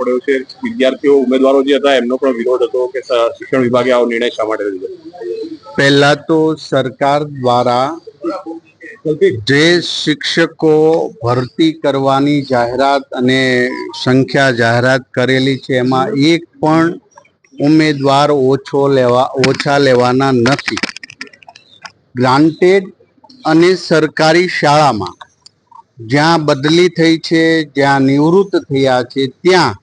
પડ્યો છે. વિદ્યાર્થીઓ, ઉમેદવારો જે હતા, એમનો પણ વિરોધ હતો કે શિક્ષણ વિભાગે આવો નિર્ણય શા માટે લીધો? પહેલા તો સરકાર દ્વારા જે શિક્ષકો ભરતી કરવાની જાહેરાત અને સંખ્યા જાહેરાત કરેલી છે, એમાં એક પણ ઉમેદવાર ઓછો લેવા, ઓછા લેવાના નથી. ગ્રાન્ટેડ અને સરકારી શાળામાં જ્યાં બદલી થઈ છે, જ્યાં નિવૃત્ત થયા છે, ત્યાં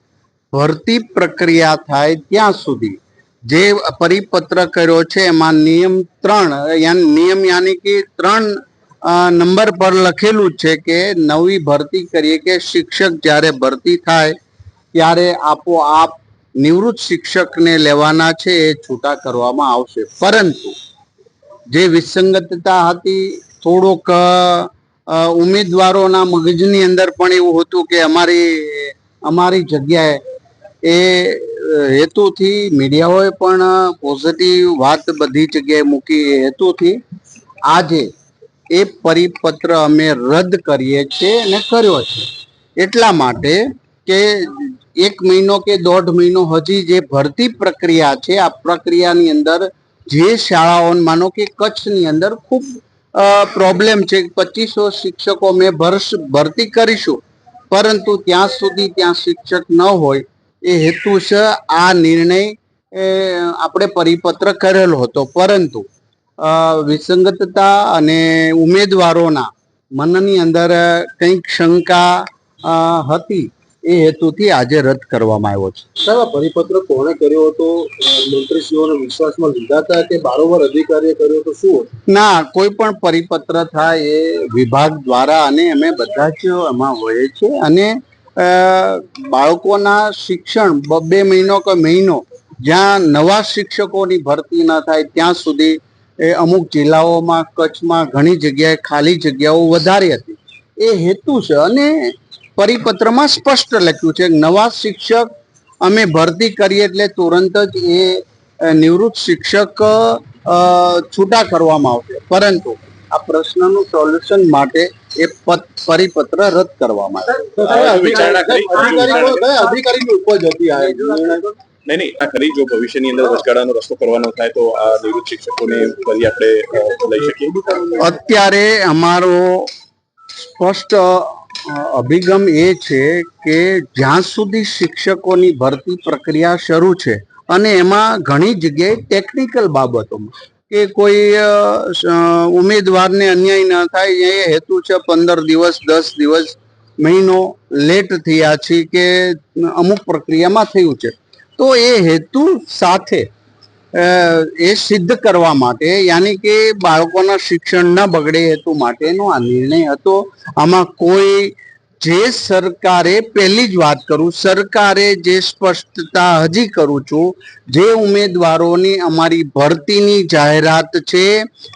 ભરતી પ્રક્રિયા થાય ત્યાં સુધી. જે પરિપત્ર કર્યો છે, એમાં નિયમ ત્રણ નિયમ યાની કે ત્રણ નંબર પર લખેલું છે કે નવી ભરતી કરીએ કે શિક્ષક જ્યારે ભરતી થાય, ત્યારે આપોઆપ નિવૃત્ત શિક્ષકને લેવાના છે એ છૂટા કરવામાં આવશે. પરંતુ, જે વિસંગતતા હતી, થોડોક ઉમેદવારોના મગજની અંદર પણ એવું હતું કે અમારી અમારી જગ્યાએ એ હેતુથી મીડિયાઓએ પણ પોઝિટિવ વાત બધી જગ્યાએ મૂકી એ હેતુથી આજે એ પરિપત્ર અમે રદ કરીએ છીએ અને કર્યો છે. એટલા માટે કે એક મહિનો કે દોઢ મહિનો હજી જે ભરતી પ્રક્રિયા છે, આ પ્રક્રિયાની અંદર જે શાળાઓ, માનો કે કચ્છની અંદર ખૂબ પ્રોબ્લેમ છે. પચીસો શિક્ષકો મેં ભરશ ભરતી કરીશું. પરંતુ ત્યાં સુધી ત્યાં શિક્ષક ન હોય એ હેતુસર આ નિર્ણય આપણે પરિપત્ર કરેલો હતો. પરંતુ વિસંગતતા અને ઉમેદવારોના મનની અંદર કંઈક શંકા હતી. એ હેતુથી આજે રદ કરવામાં આવ્યો છે. સાહેબ આ પરિપત્ર કોણે કર્યો હતો? મંત્રીશ્રીઓને વિશ્વાસમાં લીધા હતા કે બારોબર અધિકારીએ કર્યો તો શું ના કોઈ પણ પરિપત્ર થાય એ વિભાગ દ્વારા અને અમે બધા જ એમાં હોય છે અને બાળકોના શિક્ષણ બે મહિનો કે મહિનો જ્યાં નવા શિક્ષકોની ભરતી ન થાય ત્યાં સુધી એ અમુક જિલ્લાઓમાં, કચ્છમાં ઘણી જગ્યાએ ખાલી જગ્યાઓ વધારી હતી. એ હેતુ છે અને પરિપત્રમાં સ્પષ્ટ લખ્યું છે નવા શિક્ષક અમે ભરતી કરીએ એટલે તુરંત જ એ નિવૃત્ત શિક્ષક છૂટા કરવામાં આવશે. પરંતુ આ પ્રશ્નનું સોલ્યુશન માટે એ પરિપત્ર રદ કરવામાં? નહીં નહીં આ કરી જો ભવિષ્યની અંદર વચગાળાનો રસ્તો કરવાનો થાય તો આ નિવૃત્ત શિક્ષકોને ફરી આપણે લઈ શકીએ. અત્યારે અમારો સ્પષ્ટ અભિગમ એ છે કે જ્યાં સુધી શિક્ષકોની ભરતી પ્રક્રિયા શરૂ છે અને એમાં ઘણી જગ્યાએ ટેકનિકલ બાબતોમાં. કે કોઈ ઉમેદવારને અન્યાય ન થાય, એ હેતુ છે પંદર દિવસ, દસ દિવસ, મહિનો લેટ થયા છે કે અમુક પ્રક્રિયામાં થયું છે. તો એ હેતુ સાથે એ સિદ્ધ કરવા માટે, યાની કે બાળકોના શિક્ષણ ન બગડે હેતુ માટેનો આ નિર્ણય હતો. આમાં કોઈ જે સરકારે પહેલી જ વાત કરું, સરકારે જે સ્પષ્ટતા હજી કરું છું, જે ઉમેદવારોની અમારી ભરતીની જાહેરાત છે,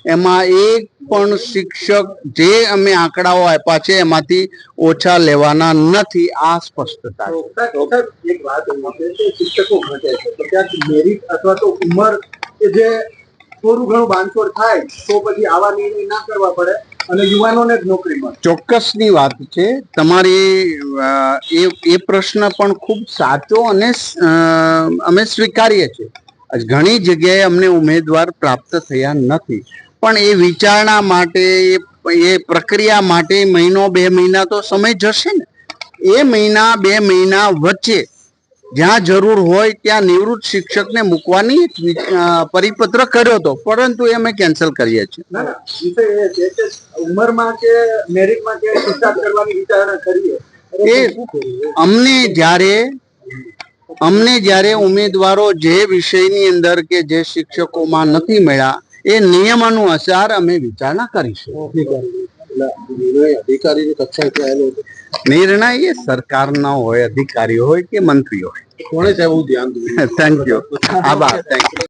એમાં એક પણ શિક્ષક જે અમે આંકડાઓ આપ્યા છે, એમાંથી ઓછા લેવાના નથી. આ સ્પષ્ટતા શિક્ષકો ઘટે અથવા તો ઉંમર કે જે થોડું ઘણું બાંધછોડ થાય, તો પછી આવા નિર્ણય ના કરવા પડે. અને યુવાનોને જ નોકરી મળે. ચોક્કસની વાત છે. તમારી એ એ પ્રશ્ન પણ ખૂબ સાચો અને અમે સ્વીકારીએ છીએ. ઘણી જગ્યાએ અમને ઉમેદવાર પ્રાપ્ત થયા નથી. પણ એ વિચારણા માટે, એ પ્રક્રિયા માટે મહિનો બે મહિના તો સમય જશે ને. એ મહિના બે મહિના વચ્ચે જ્યાં જરૂર હોય ત્યાં નિવૃત્ત શિક્ષકને મૂકવાની પરિપત્ર કર્યો હતો પરંતુ એ અમે કેન્સલ કરીએ છીએ. ઉંમરમાં કે મેરિટમાં કે કરવાની વિચારણા કરીએ એ અમને જ્યારે અમને જ્યારે ઉમેદવારો જે વિષયની અંદર કે જે શિક્ષકોમાં નથી મળ્યા એ નિયમાનુસાર અમે વિચારણા કરીશું. નિર્ણય એ સરકારના હોય અધિકારીઓ હોય કે મંત્રીઓ હોય. કોણે સાહેબ એવું ધ્યાન દઉં થેન્ક યુ આભાર. Thank you